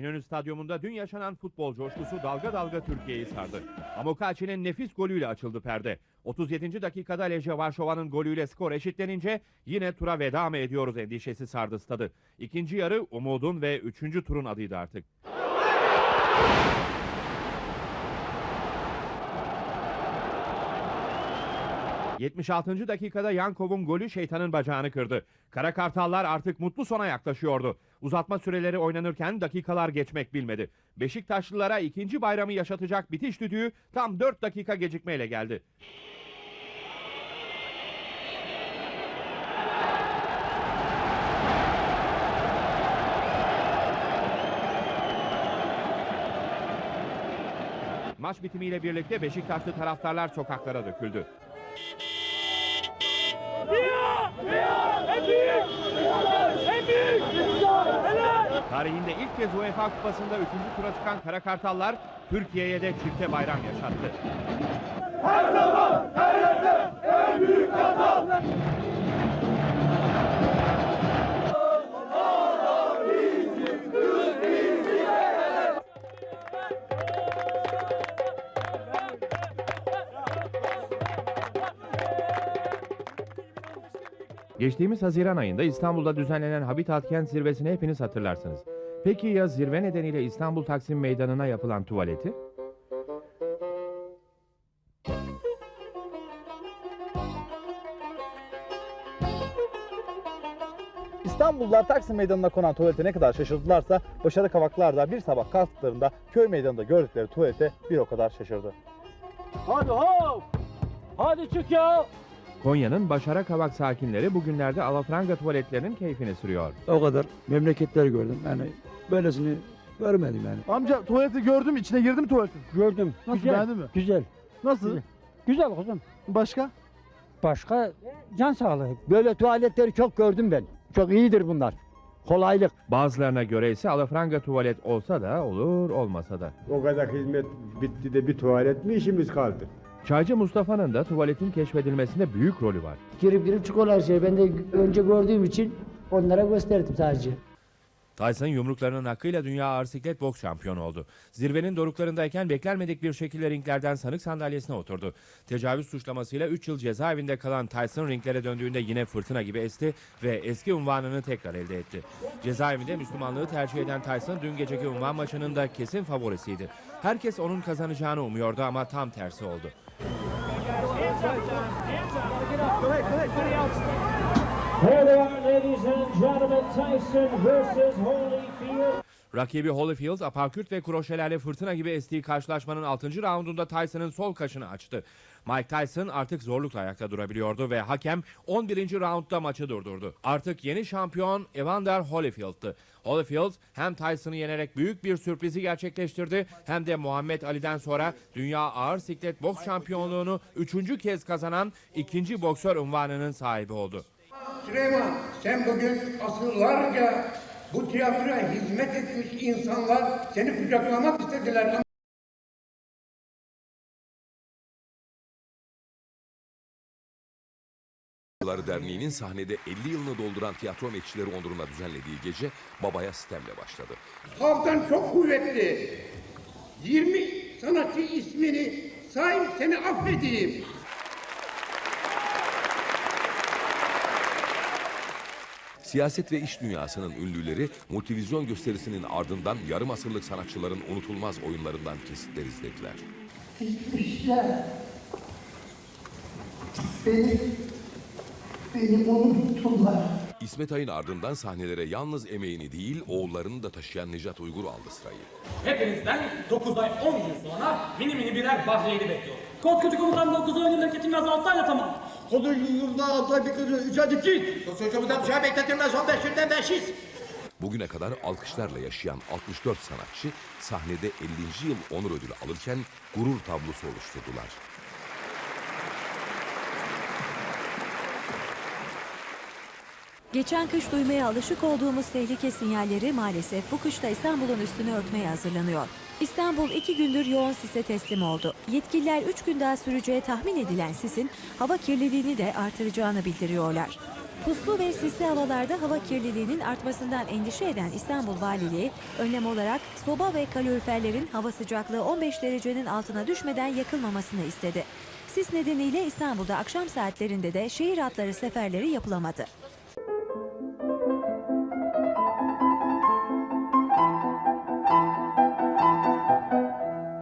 İnönü Stadyumunda dün yaşanan futbol coşkusu dalga dalga Türkiye'yi sardı. Amokachi'nin nefis golüyle açıldı perde. 37. dakikada Leje Varşova'nın golüyle skor eşitlenince yine tura veda mı ediyoruz endişesi sardı stadı. İkinci yarı umudun ve üçüncü turun adıydı artık. ...76. dakikada Yankov'un golü şeytanın bacağını kırdı. Kara Kartallar artık mutlu sona yaklaşıyordu. Uzatma süreleri oynanırken dakikalar geçmek bilmedi. Beşiktaşlılara ikinci bayramı yaşatacak bitiş düdüğü tam 4 dakika gecikmeyle geldi. Maç bitimiyle birlikte Beşiktaşlı taraftarlar sokaklara döküldü. Tarihinde ilk kez UEFA Kupası'nda 3. tura çıkan Kara Kartallar Türkiye'ye de çifte bayram yaşattı. Geçtiğimiz Haziran ayında İstanbul'da düzenlenen Habitat Kent Zirvesi'ni hepiniz hatırlarsınız. Peki ya zirve nedeniyle İstanbul Taksim Meydanı'na yapılan tuvaleti? İstanbullular Taksim Meydanı'na konan tuvalete ne kadar şaşırdılarsa Başarı Kavaklar da bir sabah kalktıklarında köy meydanında gördükleri tuvalete bir o kadar şaşırdı. Hadi hop! Hadi çık ya! Konya'nın Başara Kavak sakinleri bugünlerde alafranga tuvaletlerinin keyfini sürüyor. O kadar memleketler gördüm. Yani böylesini görmedim yani. Amca tuvaleti gördüm içine girdi mi tuvaletin? Gördüm. Nasıl güzel. beğendin mi? Güzel. Nasıl? Güzel. Güzel kızım. Başka? Başka can sağlığı. Böyle tuvaletleri çok gördüm ben. Çok iyidir bunlar. Kolaylık. Bazılarına göre ise alafranga tuvalet olsa da olur olmasa da. O kadar hizmet bitti de bir tuvalet mi işimiz kaldı? Çaycı Mustafa'nın da tuvaletin keşfedilmesinde büyük rolü var. girip girip çıkıyorlar şey. Ben de önce gördüğüm için onlara gösterdim sadece. Tyson yumruklarının hakkıyla dünya ağır siklet boks şampiyonu oldu. Zirvenin doruklarındayken beklenmedik bir şekilde ringlerden sanık sandalyesine oturdu. Tecavüz suçlamasıyla 3 yıl cezaevinde kalan Tyson ringlere döndüğünde yine fırtına gibi esti ve eski unvanını tekrar elde etti. Cezaevinde Müslümanlığı tercih eden Tyson dün geceki unvan maçının da kesin favorisiydi. Herkes onun kazanacağını umuyordu ama tam tersi oldu. Here they are ladies and gentlemen. Tyson versus Holyfield. Rakibi Holyfield, apakürt ve kroşelerle fırtına gibi estiği karşılaşmanın 6. raundunda Tyson'ın sol kaşını açtı. Mike Tyson artık zorlukla ayakta durabiliyordu ve hakem 11. raundda maçı durdurdu. Artık yeni şampiyon Evander Holyfield'tı. Holyfield hem Tyson'ı yenerek büyük bir sürprizi gerçekleştirdi hem de Muhammed Ali'den sonra dünya ağır siklet boks şampiyonluğunu 3. kez kazanan ikinci boksör unvanının sahibi oldu. Süleyman sen bugün asırlarca bu tiyatroya hizmet etmiş insanlar seni kucaklamak istediler ama Derneği'nin sahnede 50 yılını dolduran tiyatro emekçileri onuruna düzenlediği gece babaya sitemle başladı. halktan çok kuvvetli. 20 sanatçı ismini say seni affedeyim. Siyaset ve iş dünyasının ünlüleri multivizyon gösterisinin ardından yarım asırlık sanatçıların unutulmaz oyunlarından kesitler izlediler. Gitmişler. Beni, beni unuttular. İsmet Ay'ın ardından sahnelere yalnız emeğini değil oğullarını da taşıyan Necat Uygur aldı sırayı. Hepinizden 9 ay 10 gün sonra mini mini birer Bahreyn'i bekliyor. Koskoca komutan 9 ay memleketini altı ayda tamam. Kodur yurda altay bir kızı üç hadi git. Koskoca bıçağı bekletilmez 15 günden 500. Bugüne kadar alkışlarla yaşayan 64 sanatçı sahnede 50. yıl onur ödülü alırken gurur tablosu oluşturdular. Geçen kış duymaya alışık olduğumuz tehlike sinyalleri maalesef bu kışta İstanbul'un üstünü örtmeye hazırlanıyor. İstanbul iki gündür yoğun sise teslim oldu. Yetkililer üç gün daha süreceği tahmin edilen sisin hava kirliliğini de artıracağını bildiriyorlar. Puslu ve sisli havalarda hava kirliliğinin artmasından endişe eden İstanbul Valiliği, önlem olarak soba ve kaloriferlerin hava sıcaklığı 15 derecenin altına düşmeden yakılmamasını istedi. Sis nedeniyle İstanbul'da akşam saatlerinde de şehir hatları seferleri yapılamadı.